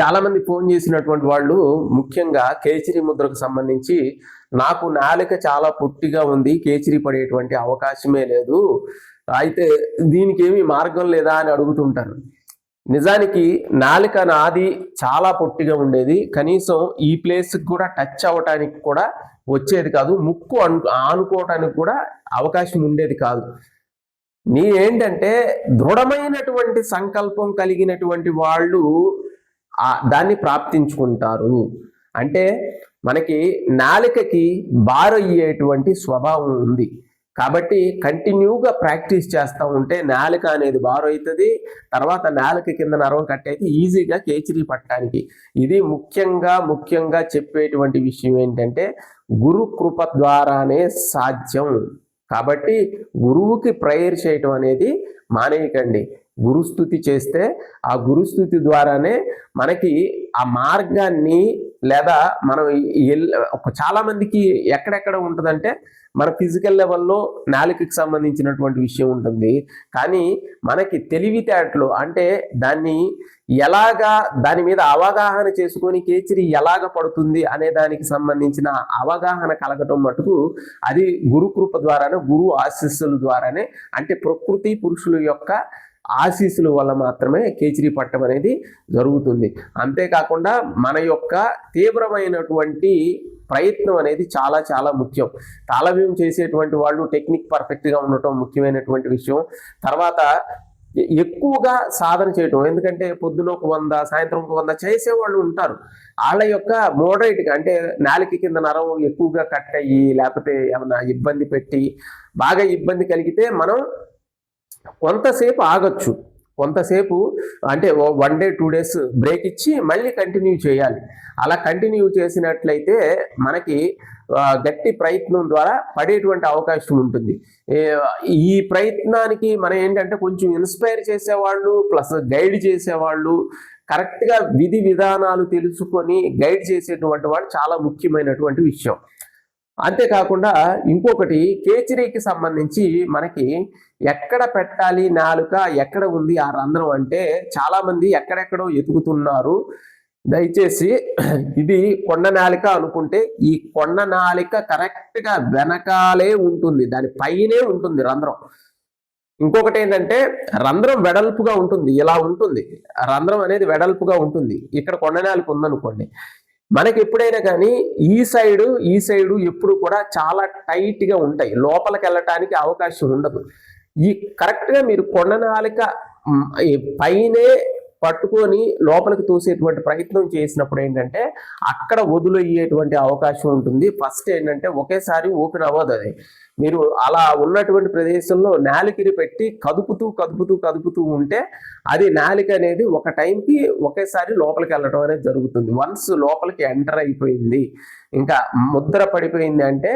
చాలామంది ఫోన్ చేసినటువంటి వాళ్ళు ముఖ్యంగా కేచరి ముద్రకు సంబంధించి నాకు నాలిక చాలా పొట్టిగా ఉంది కేచరి పడేటువంటి అవకాశమే లేదు. అయితే దీనికి ఏమి మార్గం లేదా అని అడుగుతుంటారు. నిజానికి నాలిక నాది చాలా పొట్టిగా ఉండేది. కనీసం ఈ ప్లేస్కి కూడా టచ్ అవ్వటానికి కూడా వచ్చేది కాదు. ముక్కు అను ఆనుకోవటానికి కూడా అవకాశం ఉండేది కాదు. నీ ఏంటంటే దృఢమైనటువంటి సంకల్పం కలిగినటువంటి వాళ్ళు దాన్ని ప్రాప్తించుకుంటారు. అంటే మనకి నాలికకి బారయ్యేటువంటి స్వభావం ఉంది. కాబట్టి కంటిన్యూగా ప్రాక్టీస్ చేస్తూ ఉంటే నాలిక అనేది బారు అవుతుంది తర్వాత నాలిక కింద నరవం కట్టయితే ఈజీగా కేచరీ పట్టడానికి. ఇది ముఖ్యంగా ముఖ్యంగా చెప్పేటువంటి విషయం ఏంటంటే గురు కృప ద్వారానే సాధ్యం. కాబట్టి గురువుకి ప్రేయర్ చేయటం అనేది మానేయకండి. గురుస్థుతి చేస్తే ఆ గురుస్థుతి ద్వారానే మనకి ఆ మార్గాన్ని లేదా మనం చాలా మందికి ఎక్కడెక్కడ ఉంటుందంటే మన ఫిజికల్ లెవెల్లో నాలుకకి సంబంధించినటువంటి విషయం ఉంటుంది. కానీ మనకి తెలివితేటలు అంటే దాన్ని ఎలాగా దాని మీద అవగాహన చేసుకొని కేచరి ఎలాగ పడుతుంది అనే దానికి సంబంధించిన అవగాహన కలగటం మటుకు అది గురుకృప ద్వారానే గురు ఆశీస్సుల ద్వారానే అంటే ప్రకృతి పురుషుల యొక్క ఆశీస్సుల వల్ల మాత్రమే కేచరి పట్టం అనేది జరుగుతుంది. అంతేకాకుండా మన యొక్క తీవ్రమైనటువంటి ప్రయత్నం అనేది చాలా చాలా ముఖ్యం. తాళవ్యం చేసేటువంటి వాళ్ళు టెక్నిక్ పర్ఫెక్ట్గా ఉండటం ముఖ్యమైనటువంటి విషయం. తర్వాత ఎక్కువగా సాధన చేయటం ఎందుకంటే పొద్దున ఒక వంద సాయంత్రం ఒక వంద చేసేవాళ్ళు ఉంటారు. వాళ్ళ యొక్క మోడరేట్గా అంటే నాలిక కింద నరం ఎక్కువగా కట్ అయ్యి లేకపోతే ఏమైనా ఇబ్బంది పెట్టి బాగా ఇబ్బంది కలిగితే మనం కొంతసేపు ఆగొచ్చు. కొంతసేపు అంటే one day two days break ఇచ్చి మళ్ళీ కంటిన్యూ చేయాలి. అలా కంటిన్యూ చేసినట్లయితే మనకి గట్టి ప్రయత్నం ద్వారా పడేటువంటి అవకాశం ఉంటుంది. ఈ ప్రయత్నానికి మనం ఏంటంటే కొంచెం ఇన్స్పైర్ చేసేవాళ్ళు ప్లస్ గైడ్ చేసేవాళ్ళు కరెక్ట్గా విధి విధానాలు తెలుసుకొని గైడ్ చేసేటువంటి వాళ్ళు చాలా ముఖ్యమైనటువంటి విషయం. అంతేకాకుండా ఇంకొకటి కేచరీకి సంబంధించి మనకి ఎక్కడ పెట్టాలి నాలుక ఎక్కడ ఉంది ఆ రంధ్రం అంటే చాలామంది ఎక్కడెక్కడో ఎతుకుతున్నారు దయచేసి ఇది కొండ నాలిక అనుకుంటే ఈ కొండ నాలిక కరెక్ట్గా వెనకాలే ఉంటుంది. దాని పైనే ఉంటుంది రంధ్రం. ఇంకొకటి ఏంటంటే రంధ్రం వెడల్పుగా ఉంటుంది. ఇలా ఉంటుంది. రంధ్రం అనేది వెడల్పుగా ఉంటుంది. ఇక్కడ కొండ నాలిక ఉందనుకోండి. మనకి ఎప్పుడైనా కానీ ఈ సైడు ఈ సైడు ఎప్పుడు కూడా చాలా టైట్గా ఉంటాయి. లోపలికి వెళ్ళటానికి అవకాశం ఉండదు. ఈ కరెక్ట్గా మీరు కొండనాలిక పైనే పట్టుకొని లోపలికి తోసేటువంటి ప్రయత్నం చేసినప్పుడు ఏంటంటే అక్కడ వదిలేయేటువంటి అవకాశం ఉంటుంది. ఫస్ట్ ఏంటంటే ఒకేసారి ఓపెన్ అవ్వదు అది. మీరు అలా ఉన్నటువంటి ప్రదేశంలో నాలికిని పెట్టి కదుపుతూ కదుపుతూ కదుపుతూ ఉంటే అది నాలిక అనేది ఒక టైంకి ఒకేసారి లోపలికి వెళ్ళడం అనేది జరుగుతుంది. వన్స్ లోపలికి ఎంటర్ అయిపోయింది ఇంకా ముద్ర పడిపోయింది అంటే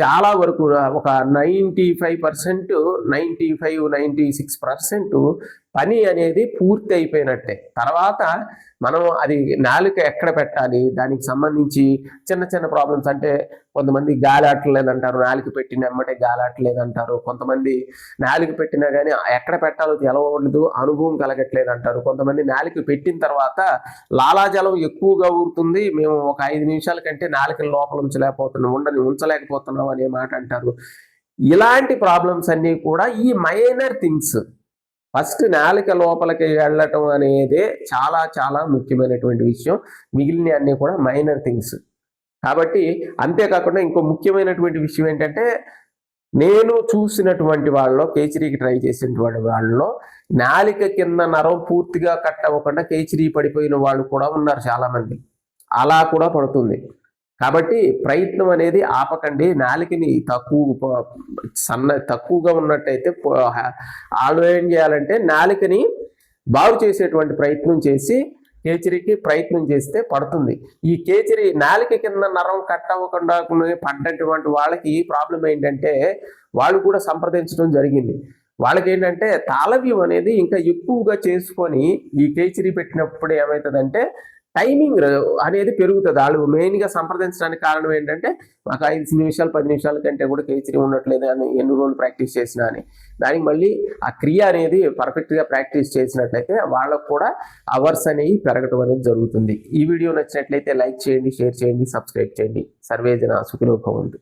చాలా వరకు ఒక ninety five percent ninety five ninety six percent పని అనేది పూర్తి అయిపోయినట్టే తర్వాత మనం అది నాలుక ఎక్కడ పెట్టాలి? దానికి సంబంధించి చిన్న చిన్న ప్రాబ్లమ్స్ అంటే కొంతమంది గాలి ఆటలేదంటారు నాలుక పెట్టిన ఎమ్మటే గాలాటలేదంటారు కొంతమంది నాలుక పెట్టినా కానీ ఎక్కడ పెట్టాలో తెలవలేదు అనుభవం కలగట్లేదు అంటారు. కొంతమంది నాలుక పెట్టిన తర్వాత లాలాజలం ఎక్కువగా ఊరుతుంది. మేము ఒక ఐదు నిమిషాల కంటే నాలుకని లోపల ఉంచలేకపోతున్నాం ఉండని ఉంచలేకపోతున్నాం అనే మాట అంటారు. ఇలాంటి ప్రాబ్లమ్స్ అన్నీ కూడా ఈ మైనర్ థింగ్స్ ఫస్ట్ నాలిక లోపలికి వెళ్ళటం అనేది చాలా చాలా ముఖ్యమైనటువంటి విషయం. మిగిలిన అన్నీ కూడా మైనర్ థింగ్స్. కాబట్టి అంతేకాకుండా ఇంకో ముఖ్యమైనటువంటి విషయం ఏంటంటే నేను చూసినటువంటి వాళ్ళలో కేచరీకి ట్రై చేసినటువంటి వాళ్ళలో నాలిక కింద నరం పూర్తిగా కట్ అవ్వకుండా కేచరీ పడిపోయిన వాళ్ళు కూడా ఉన్నారు చాలామంది. అలా కూడా పడుతుంది. కాబట్టి ప్రయత్నం అనేది ఆపకండి. నాలికని తక్కువ సన్న తక్కువగా ఉన్నట్టయితే వాళ్ళు ఏం చేయాలంటే నాలికని బాగు చేసేటువంటి ప్రయత్నం చేసి కేచరికి ప్రయత్నం చేస్తే పడుతుంది. ఈ కేచరి నాలిక కింద నరం కట్ అవ్వకుండా పడ్డటువంటి వాళ్ళకి ప్రాబ్లం ఏంటంటే వాళ్ళు కూడా సంప్రదించడం జరిగింది. వాళ్ళకి ఏంటంటే తాళవ్యం అనేది ఇంకా ఎక్కువగా చేసుకొని ఈ కేచరి పెట్టినప్పుడు ఏమవుతుందంటే టైమింగ్ అనేది పెరుగుతుంది. వాళ్ళు మెయిన్గా సంప్రదించడానికి కారణం ఏంటంటే మాకు ఐదు నిమిషాలు పది నిమిషాల కంటే కూడా కేచరి ఉండట్లేదు అని ఎన్ని రోజులు ప్రాక్టీస్ చేసినా అని. దానికి మళ్ళీ ఆ క్రియ అనేది పర్ఫెక్ట్గా ప్రాక్టీస్ చేసినట్లయితే వాళ్ళకు కూడా అవర్స్ అనేవి పెరగటం అనేది జరుగుతుంది. ఈ వీడియో నచ్చినట్లయితే లైక్ చేయండి షేర్ చేయండి సబ్స్క్రైబ్ చేయండి. సర్వేజన ఉంది